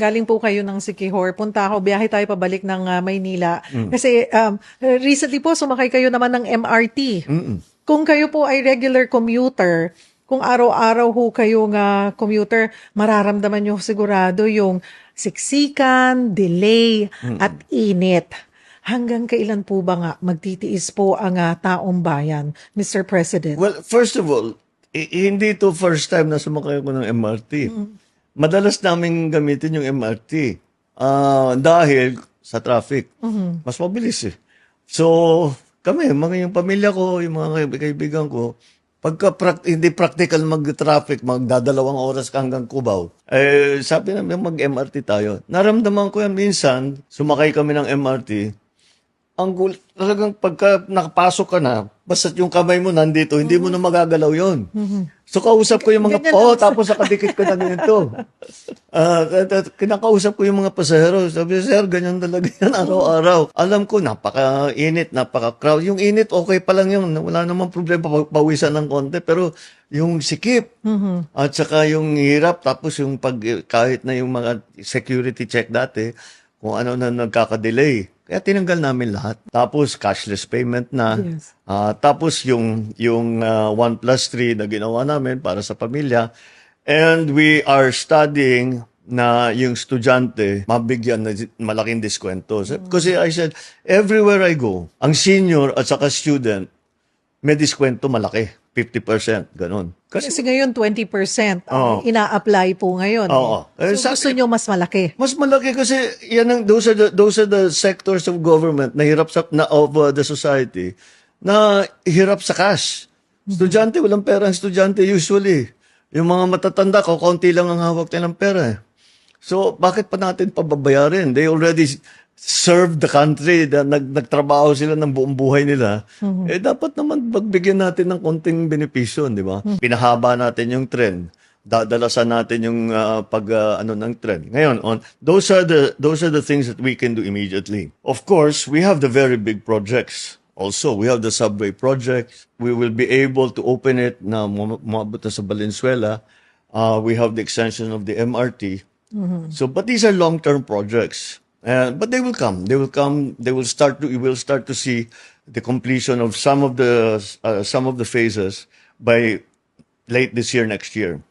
galing po kayo ng Sikihor, punta ako, biyahe tayo pabalik ng ah, Maynila. Mm. Kasi um, recently po, sumakay kayo naman ng MRT. Kung kayo po ay regular commuter, kung araw-araw ho kayo nga commuter, mararamdaman nyo sigurado yung siksikan, delay, at init. Hanggang kailan po ba nga magtitiis po ang ah, taong bayan, Mr. President? Well, first of all, hindi to first time na sumakay ako ng MRT. Madalas namin gamitin yung MRT. Ah, dahil sa traffic. Mas mabilis eh. So, kami, mga yung pamilya ko, yung mga kaib- kaibigan ko, pagka prac- hindi practical mag-traffic, magdadalawang oras ka hanggang Cubao, eh, sabi namin mag-MRT tayo. Naramdaman ko yan minsan, sumakay kami ng MRT, ang gul talagang pagka nakapasok ka na, basta yung kamay mo nandito, hindi mo na magagalaw yon. So kausap ko yung mga, Ganyan oh, lang. tapos nakadikit ko na ganito. Ah, kinakausap ko yung mga pasahero. Sabi, sir, ganyan talaga yan araw-araw. Alam ko, napaka-init, napaka-crowd. Yung init, okay pa lang yun. Wala namang problema, pa- pawisan ng konti. Pero yung sikip, at saka yung hirap, tapos yung pag, kahit na yung mga security check dati, kung ano na nagkaka-delay. Kaya tinanggal namin lahat. Tapos cashless payment na. Yes. Ah, tapos yung yung ah, 1 plus 3 na ginawa namin para sa pamilya. And we are studying na yung estudyante mabigyan ng malaking diskwento. Kasi I said, everywhere I go, ang senior at saka student, may diskwento malaki. 50%, ganun. Kasi Kasi ngayon 20% ang Oo. ina-apply po ngayon. Oo. Eh. Eh, So sa- gusto nyo mas malaki. Mas malaki kasi yan ang those are the, those are the sectors of government na hirap sa na of uh, the society na hirap sa cash. Estudyante walang pera ang estudyante usually. Yung mga matatanda ko konti lang ang hawak nilang pera. eh. So bakit pa natin pababayarin? They already served the country, na nag, nagtrabaho sila ng buong buhay nila. Eh dapat naman pagbigyan natin ng konting benepisyo, di ba? Pinahaba natin yung trend dadalasan natin yung uh, pag uh, ano ng trend. Ngayon, on those are the those are the things that we can do immediately. Of course, we have the very big projects. Also, we have the subway project. We will be able to open it na umabot na sa Valenzuela. Uh, we have the extension of the MRT. So, but these are long-term projects. Uh, but they will come. They will come. They will start to. You will start to see the completion of some of the uh, some of the phases by late this year, next year.